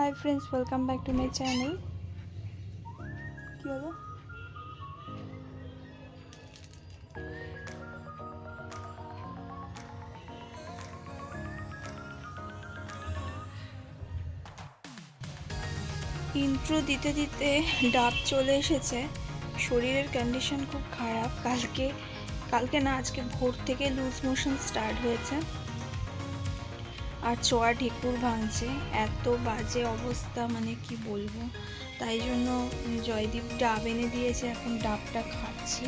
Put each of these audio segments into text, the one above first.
Hi friends welcome back to my channel কি হলো intro দিতে দিতে ডাব চলে এসেছে। শরীরের কন্ডিশন খুব খারাপ। কালকে কালকে না, আজকে ভোর থেকে লুজ মোশন স্টার্ট হয়েছে। আর চোয়া ঢেকুর ভাঙছে। এত বাজে অবস্থা মানে কি বলব? তাই জন্য জয়দীপ ডাব এনে দিয়েছে, এখন ডাবটা খাচ্ছি।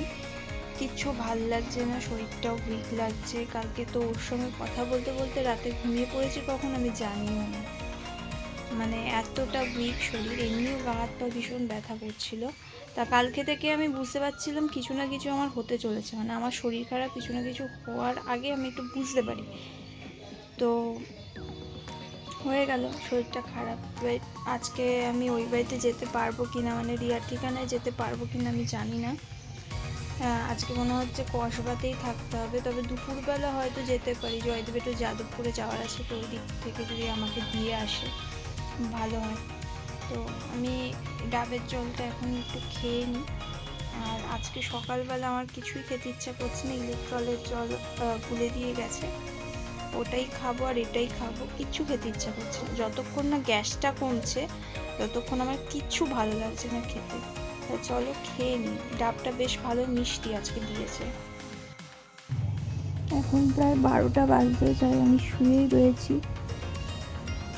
কিচ্ছু ভালো লাগছে না, শরীরটাও উইক লাগছে। কালকে তো ওর সঙ্গে কথা বলতে বলতে রাতে ঘুমিয়ে পড়েছি কখন আমি জানিও না। মানে এতটা উইক শরীর, এমনিও গা হাত পা ভীষণ ব্যথা করছিল। তা কালকে থেকে আমি বুঝতে পারছিলাম কিছু না কিছু আমার হতে চলেছে। মানে আমার শরীর খারাপ কিছু না কিছু হওয়ার আগে আমি একটু বুঝতে পারি। তো হয়ে গেল, শরীরটা খারাপ। এবার আজকে আমি ওই বাড়িতে যেতে পারব কি না মানে রিয়ার ঠিকানায় যেতে পারব কি না আমি জানি না। আজকে মনে হচ্ছে কসবাতেই থাকতে হবে, তবে দুপুরবেলা হয়তো যেতে পারি। জয়দেব একটু যাদবপুরে যাওয়ার আছে, তো ওই দিক থেকে যদি আমাকে দিয়ে আসে, ভালো হয়। তো আমি ডাবের জলটা এখন একটু খেয়ে নিই। আর আজকে সকালবেলা আমার কিছুই খেতে ইচ্ছা করছে না, ইলেকট্রলের জল গুলে দিয়ে গেছে। ওটাই খাব আর এটাই খাব, কিচ্ছু খেতে ইচ্ছা করছে না। যতক্ষণ না গ্যাসটা কমছে, ততক্ষণ আমার কিচ্ছু ভালো লাগছে না খেতে। তা চলো খেয়ে নিই। ডাবটা বেশ ভালো মিষ্টি আজকে দিয়েছে। এখন প্রায় বারোটা বাজতে চাই আমি শুয়েই রয়েছি।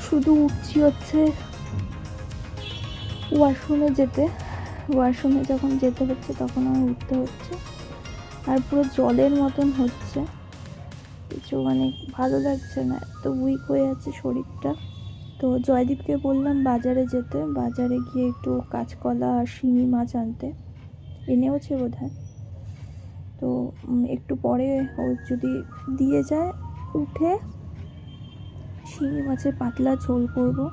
শুধু উঠছি হচ্ছে ওয়াশরুমে যেতে। ওয়াশরুমে যখন যেতে হচ্ছে, তখন আমার উঠতে হচ্ছে। আর পুরো জলের মতন হচ্ছে। কিছু মানে ভালো লাগছে না। এত উইক হয়ে আছে শরীরটা। তো জয়দীপকে বললাম বাজারে যেতে। বাজারে গিয়ে একটু কাঁচকলা আর শিঙি মাছ আনতে। এনেওছে বোধ হয় তো একটু পরে ও যদি দিয়ে যায়, উঠে শিঙি মাছের পাতলা ঝোল করব।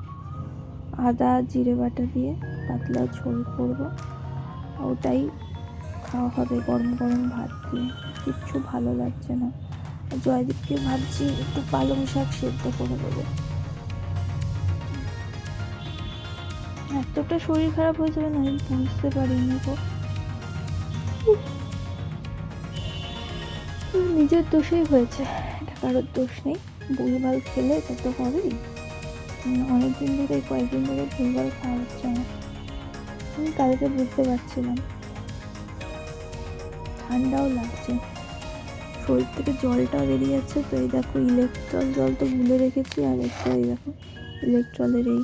আদা, জিরে বাটা দিয়ে পাতলা ঝোল করব। ওটাই খাওয়া হবে গরম গরম ভাত দিয়ে। কিচ্ছু ভালো লাগছে না। জয়দীপকে ভাবছি একটু পালং শাক সেদ্ধ করে দেবো এতটা শরীর খারাপ হয়ে যাবে না আমি বুঝতে পারিনি গো। নিজের দোষেই হয়েছে, এটা কারোর দোষ নেই। ভুলভাল খেলে এটা তো হবেই। অনেকদিন ধরে, কয়েকদিন ধরে ভুলভাল খাওয়া হচ্ছে না। আমি কালকে বুঝতে পারছিলাম। ঠান্ডাও লাগছে। শরীর থেকে জলটা বেরিয়ে যাচ্ছে, তো এই দেখো ইলেকট্রল জল তো গুলে রেখেছি, আর একটা এই দেখো ইলেকট্রলের এই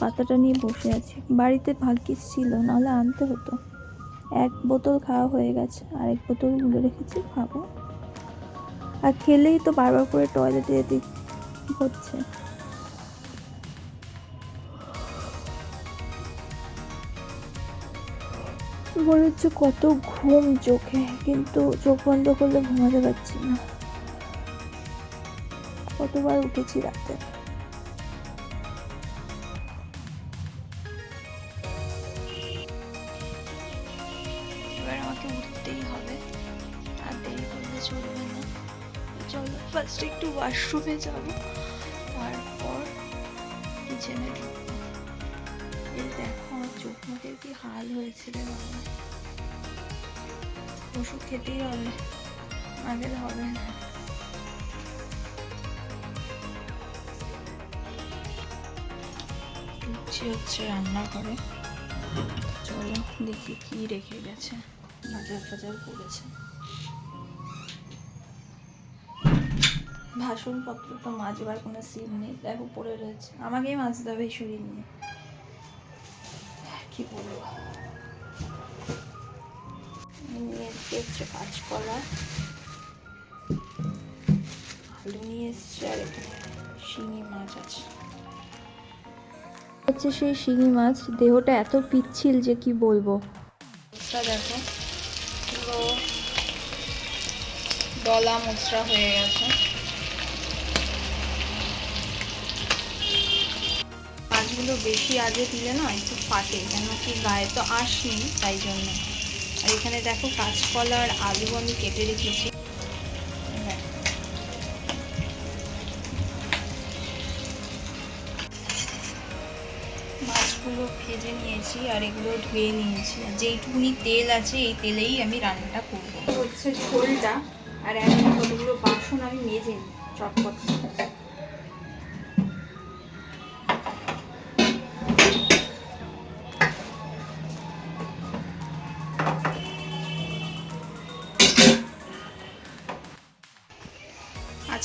পাতাটা নিয়ে বসে আছি। বাড়িতে ভাগ্যিস ছিল, নাহলে আনতে হতো। এক বোতল খাওয়া হয়ে গেছে আর এক বোতল গুলে রেখেছি, খাব। আর খেলেই তো বারবার করে টয়লেটে যেতে হচ্ছে। মনে হচ্ছে কত ঘুম চোখে, কিন্তু চোখ বন্ধ করলে ঘুমাতে পারছি না। কতবার উঠেছি রাতে। এবার আমাকে উঠতেই হবে। চলো ফার্স্ট একটু ওয়াশরুমে যাব। তারপর কিচেনে আমার কি হাল হয়েছে রে বাবা? ওষুধ খেতেই হবে গেলে হবে না। ঢুকছি হচ্ছে রান্নাঘরে। চলো দেখি কি রেখে গেছে, বাজার ফাজার করেছে। বাসনপত্র তো মাজবার কোনো সিন নেই। দেখো পড়ে রয়েছে। আমাকেই মাজতে হবে এই শরীর নিয়ে। কি বলব নিয়ে এসছে কাঁচকলা আলু নিয়ে এসছে আর শিঙি মাছ আছে হচ্ছে সেই শিঙি মাছ, দেহটা এত পিচ্ছিল যে কি বলব। দেখো, পুরো দলা মোচড়া হয়ে গেছে। মাছগুলো বেশি আগে দিলে না একটু ফাটে কেন কি গায়ে তো আঁশ নেই তাই জন্য। আর এখানে দেখো কাঁচকলা আর আলু আমি কেটে রেখেছি। মাছগুলো ভেজে নিয়েছি আর এগুলো ধুয়ে নিয়েছি। যেইটুকুনি তেল আছে, এই তেলেই আমি রান্নাটা করব। হচ্ছে ঝোলটা, আর এখন কতগুলো বাসন আমি মেজে নিই, চটপট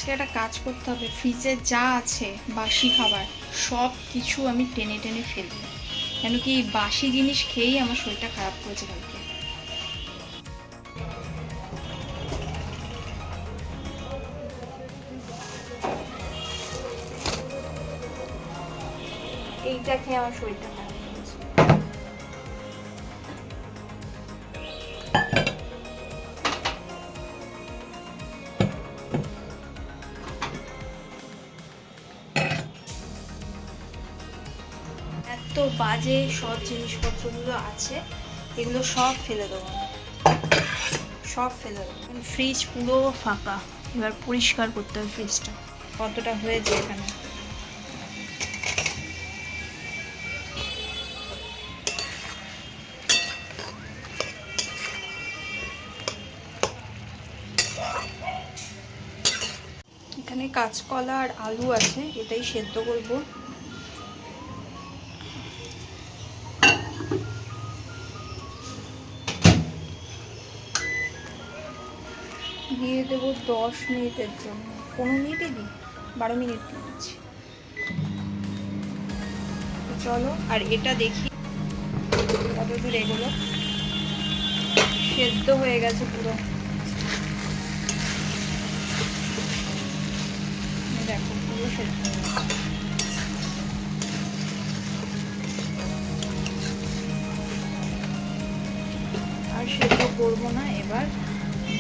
আজকে একটা কাজ করতে হবে। ফ্রিজে যা আছে, বাসি খাবার, সব কিছু আমি টেনে টেনে ফেলব। কেন কি বাসি জিনিস খেয়েই আমার শরীরটা খারাপ করেছে কালকে। এইটা খেয়ে আমার শরীরটা খারাপ। বাজে সব জিনিসপত্রগুলো আছে এগুলো সব ফেলে দেবো। সব ফেলে দেবো। ফ্রিজ পুরো ফাঁকা। এবার পরিষ্কার করতে হবে ফ্রিজটা কতটা হয়েছে এখানে? এখানে কাঁচকলা আর আলু আছে এটাই সেদ্ধ করব। দশ মিনিটের জন্য, পনেরো মিনিটে দিই, বারো মিনিট দিচ্ছি। চলো, আর এটা দেখি কত দূর এগুলো। সেদ্ধ হয়ে গেছে পুরো। দেখো, পুরো সেদ্ধ হয়ে গেছে। আর সেদ্ধ করব না, এবার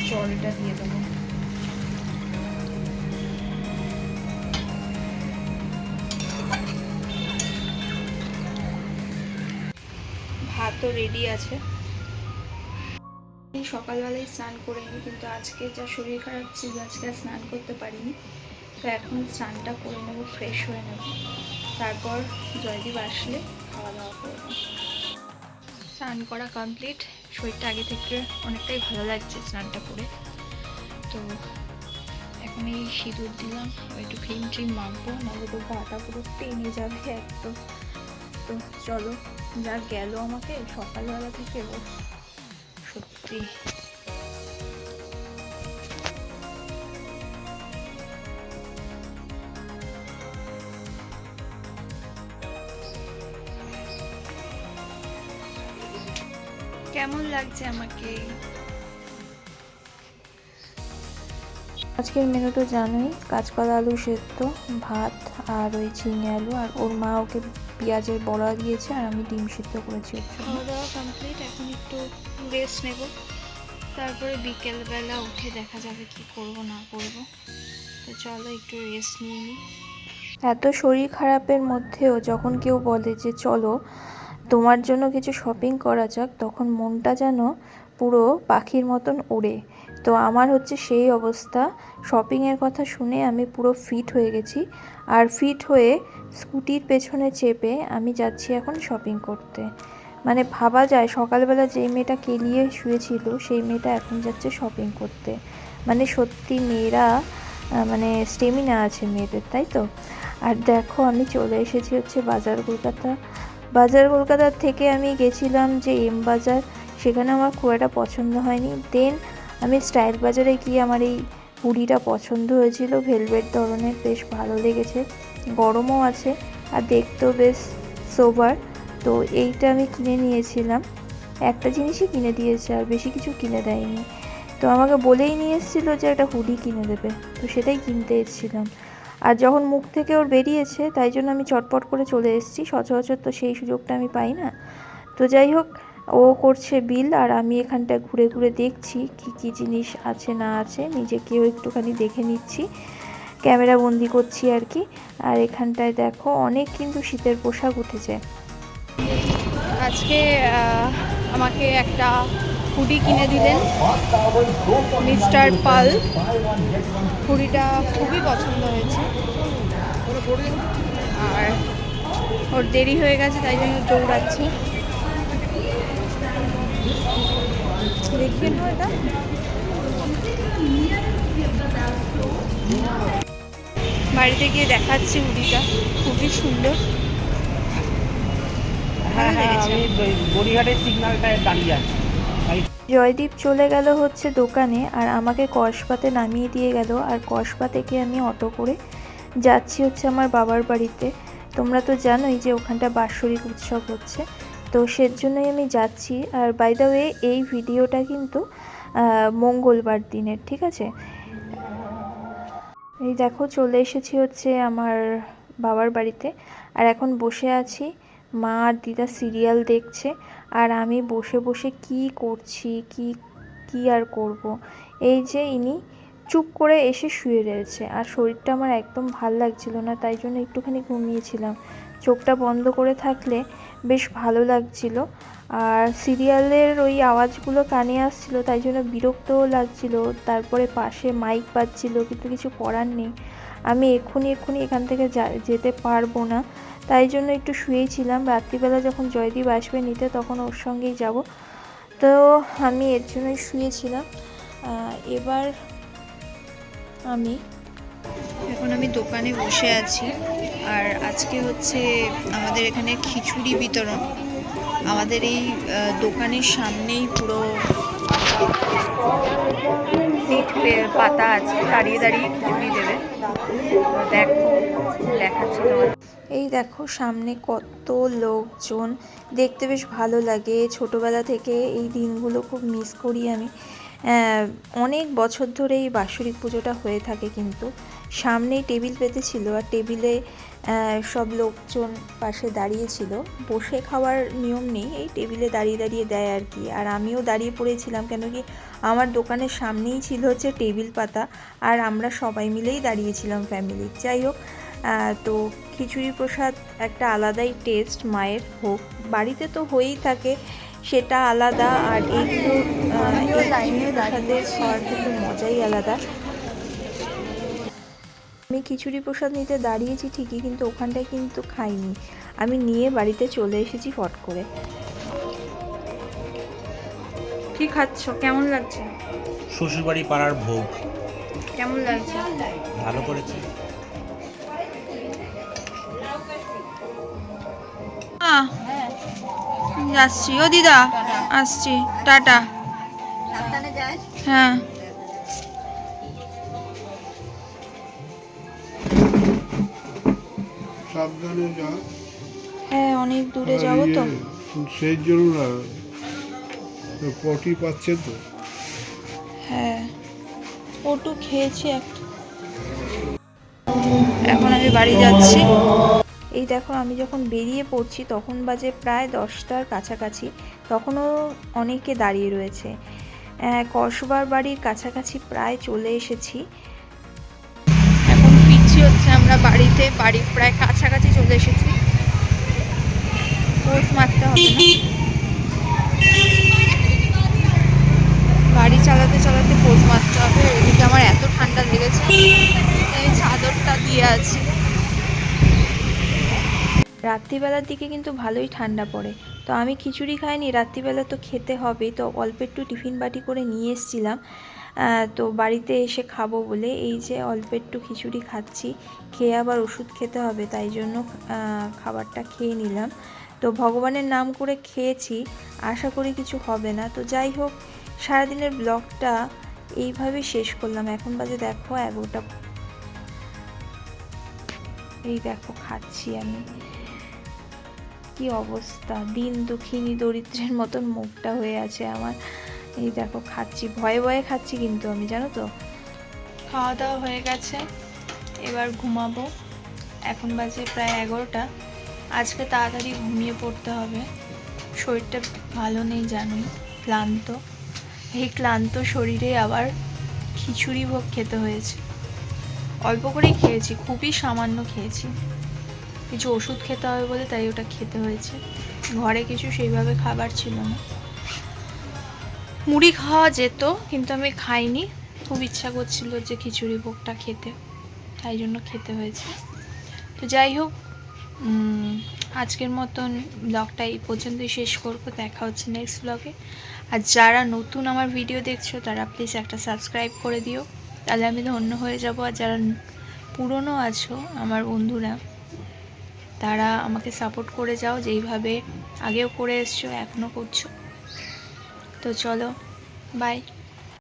জলটা দিয়ে দেবো। ভাতও রেডি আছে। সকালবেলায় স্নান করে নিই কিন্তু আজকে যা শরীর খারাপ ছিল, আজকে স্নান করতে পারিনি। তো এখন স্নানটা করে নেব ফ্রেশ হয়ে নেব। তারপর জয়দীপ আসলে খাওয়া দাওয়া করব। স্নান করা কমপ্লিট শরীরটা আগে থেকে অনেকটাই ভালো লাগছে স্নানটা করে। তো এখন এই সিঁদুর দিলাম, একটু ক্রিম ট্রিম মাখবো, নাহলে তো গাটা পুরো টেনে যাবে একদম। তো চলো, যা গেল আমাকে সকালবেলা থেকে সত্যি। কেমন লাগছে আমাকে? আজকের মেনুটা জানোই, কাঁচকলা, আলু সেদ্ধ, ভাত আর ওই ঝিঙে আলু, আর ওর মা ওকে পেঁয়াজের বড়া দিয়েছে আর আমি ডিম সিদ্ধ করেছি ওর জন্য। খাওয়া দাওয়া কমপ্লিট এখন একটু রেস্ট নেব। তারপরে বিকেলবেলা উঠে দেখা যাবে কি করব না করব। তো চলো একটু রেস্ট নিয়ে নিই এত শরীর খারাপের মধ্যেও যখন কেউ বলে যে চলো তোমার জন্য কিছু শপিং করা যাক তখন মনটা যেন পুরো পাখির মতন ওড়ে। তো আমার হচ্ছে সেই অবস্থা। শপিংয়ের কথা শুনে আমি পুরো ফিট হয়ে গেছি। আর ফিট হয়ে স্কুটির পেছনে চেপে আমি যাচ্ছি এখন শপিং করতে। মানে ভাবা যায়, সকালবেলা যেই মেয়েটা কেলিয়ে শুয়েছিল, সেই মেয়েটা এখন যাচ্ছে শপিং করতে। মানে সত্যি মেয়েরা মানে স্টেমিনা আছে মেয়েদের, তাই তো? আর দেখো, আমি চলে এসেছি হচ্ছে বাজার কলকাতা। বাজার কলকাতার থেকে আমি গেছিলাম যে এম বাজার। সেখানে আমার খুব একটা পছন্দ হয়নি। দেন আমি স্টাইল বাজারে গিয়ে আমার এই হুডিটা পছন্দ হয়েছিল। ভেলভেট ধরনের বেশ ভালো লেগেছে, গরমও আছে আর দেখতেও বেশ সোবার তো এইটা আমি কিনে নিয়েছিলাম। একটা জিনিসই কিনে দিয়েছে আর বেশি কিছু কিনে দেয়নি। তো আমাকে বলেই নিয়ে এসেছিল যে একটা হুডি কিনে দেবে। তো সেটাই কিনতে এসেছিলাম। আর যখন মুখ থেকে ওর বেরিয়েছে, তাই জন্য আমি চটপট করে চলে এসেছি। সচরাচর তো সেই সুযোগটা আমি পাই না। তো যাই হোক ও করছে বিল আর আমি এখানটা ঘুরে ঘুরে দেখছি কি কি জিনিস আছে না আছে। নিজেকেও একটুখানি দেখে নিচ্ছি। ক্যামেরা বন্দি করছি আর কি। আর এখানটায় দেখো, অনেক কিন্তু শীতের পোশাক উঠেছে। আজকে আমাকে একটা হুডি কিনে দিলেন। মিস্টার পাল। হুডিটা খুবই পছন্দ হয়েছে। আর ওর দেরি হয়ে গেছে, তাই জন্য দৌড়াচ্ছে। দেখিয়ে নাও এটা? বাড়িতে গিয়ে দেখাচ্ছি উড়িটা খুবই সুন্দর। হ্যাঁ হ্যাঁ জয়দীপ চলে গেল হচ্ছে দোকানে আর আমাকে কসবাতে নামিয়ে দিয়ে গেল আর কসবা থেকে আমি অটো করে যাচ্ছি হচ্ছে আমার বাবার বাড়িতে। তোমরা তো জানোই যে ওখানটা বাৎসরিক উৎসব হচ্ছে। তো সের জন্যই আমি যাচ্ছি। আর বাই দ্য ওয়ে এই ভিডিওটা কিন্তু মঙ্গলবার দিনের, ঠিক আছে? এই দেখো, চলে এসেছি হচ্ছে আমার বাবার বাড়িতে। আর এখন বসে আছি, মা আর দিদা সিরিয়াল দেখছে। আর আমি বসে বসে কি করছি, কি কি আর করব? এই যে ইনি চুপ করে এসে শুয়ে রয়েছে। আর শরীরটা আমার একদম ভালো লাগছিল না, তাই জন্য একটুখানি ঘুমিয়েছিলাম। চোখটা বন্ধ করে থাকলে বেশ ভালো লাগছিল। আর সিরিয়ালের ওই আওয়াজগুলো কানে আসছিল, তাই জন্য বিরক্তও লাগছিল। তারপরে পাশে মাইক বাজছিল, কিন্তু কিছু করার নেই। আমি এক্ষুনি এক্ষুনি এখান থেকে যেতে পারব না। তাই জন্য একটু শুয়েছিলাম রাত্রিবেলা যখন জয়দীপ আসবে নিতে, তখন ওর সঙ্গেই যাব। তো আমি এর জন্যই শুয়েছিলাম। এবার আমি এখন আমি দোকানে বসে আছি। আর আজকে হচ্ছে আমাদের এখানে খিচুড়ি বিতরণ। আমাদের এই দোকানের সামনেই পুরো সিট পাতা আছে। দাঁড়িয়ে দাঁড়িয়ে খিচুড়ি দেবে। দেখো, দেখাচ্ছি তোমার এই দেখো, সামনে কত লোকজন। দেখতে বেশ ভালো লাগে। ছোটবেলা থেকে এই দিনগুলো খুব মিস করি আমি। অনেক বছর ধরে এই বাৎসরিক পুজোটা হয়ে থাকে কিন্তু। সামনেই টেবিল পেতেছিল আর টেবিলে সব লোকজন পাশে দাঁড়িয়েছিল। বসে খাওয়ার নিয়ম নেই, এই টেবিলে দাঁড়িয়ে দাঁড়িয়ে দেয় আর কি। আর আমিও দাঁড়িয়ে পড়েছিলাম কেন কি, আমার দোকানের সামনেই ছিল হচ্ছে টেবিল পাতা আর আমরা সবাই মিলেই দাঁড়িয়েছিলাম ফ্যামিলি যাই হোক তো খিচুড়ি প্রসাদ একটা আলাদাই টেস্ট মায়ের হোক বাড়িতে তো হয়েই থাকে, সেটা আলাদা আর এইগুলো এই খিচুড়ি প্রসাদের খাওয়ার কিন্তু মজাই আলাদা। আমি খিচুড়ি প্রসাদ নিতে দাঁড়িয়েছি ঠিকই কিন্তু ওখানটায় কিন্তু খাইনি। আমি নিয়ে বাড়িতে চলে এসেছি ফট করে। কি খাচ্ছ? কেমন লাগছে? শ্বশুরবাড়ি পাড়ার ভোগ। কেমন লাগছে? ভালো করেছে। আহ, যাচ্ছি। ও দিদা আসছি। টাটা। হ্যাঁ। সাবধানে যা। হ্যাঁ অনেক দূরে যাব তো। ইয়ে, সেই জন্য না পটি পাচ্ছে তো। হ্যাঁ ওটু খেয়েছি একটা এখন আমি বাড়ি যাচ্ছি। এই দেখো আমি যখন বেরিয়ে পড়ছি তখন বাজে প্রায় দশটার কাছাকাছি। তখনও অনেকে দাঁড়িয়ে রয়েছে। কসবার বাড়ির কাছাকাছি প্রায় চলে এসেছি। এখন ফিরছি হচ্ছে বাড়িতে, বাড়ি প্রায় কাছাকাছি চলে এসেছি। পোস্ট মারতে হবে না। চালাতে চালাতে পোজ মারতে হবে। এদিকে আমার এত ঠান্ডা লেগেছে। এই চাদরটা দিয়ে আছি। রাত্রিবেলার দিকে কিন্তু ভালোই ঠান্ডা পড়ে। তো আমি খিচুড়ি খাইনি, রাত্রিবেলা তো খেতে হবেই। তো অল্প একটু টিফিন বাটি করে নিয়ে এসেছিলাম। তো বাড়িতে এসে খাব বলে এই যে অল্প একটু খিচুড়ি খাচ্ছি, খেয়ে আবার ওষুধ খেতে হবে, তাই জন্য খাবারটা খেয়ে নিলাম। তো ভগবানের নাম করে খেয়েছি, আশা করি কিছু হবে না। তো যাই হোক, সারাদিনের ব্লগটা এইভাবে শেষ করলাম। এখন বাজে দেখো এগারোটা। এই দেখো খাচ্ছি আমি। কি অবস্থা? দিন দুঃখিনী দরিদ্রের মতন মুখটা হয়ে আছে আমার। এই দেখো, খাচ্ছি। ভয়ে ভয়ে খাচ্ছি কিন্তু আমি, জানো তো? খাওয়া দাওয়া হয়ে গেছে। এবার ঘুমাবো। এখন বাজে প্রায় এগারোটা। আজকে তাড়াতাড়ি ঘুমিয়ে পড়তে হবে। শরীরটা ভালো নেই, জানোই, ক্লান্ত। এই ক্লান্ত শরীরে আবার খিচুড়ি ভোগ খেতে হয়েছে। অল্প করেই খেয়েছি, খুবই সামান্য খেয়েছি। কিছু ওষুধ খেতে হবে বলে তাই ওটা খেতে হয়েছে। ঘরে কিছু সেইভাবে খাবার ছিল না। মুড়ি খাওয়া যেত, কিন্তু আমি খাইনি। খুব ইচ্ছা করছিল যে খিচুড়ি ভোগটা খেতে, তাই জন্য খেতে হয়েছে। তো যাই হোক আজকের মতন ব্লগটা এই পর্যন্তই শেষ করব। দেখা হচ্ছে নেক্সট ব্লগে আর যারা নতুন আমার ভিডিও দেখছ, তারা প্লিজ একটা সাবস্ক্রাইব করে দিও। তাহলে আমি ধন্য হয়ে যাব। আর যারা পুরনো আছো, আমার বন্ধুরা, তারা আমাকে সাপোর্ট করে যাও, যেইভাবে আগেও করে এসছো এখনও করছ। তো চলো বাই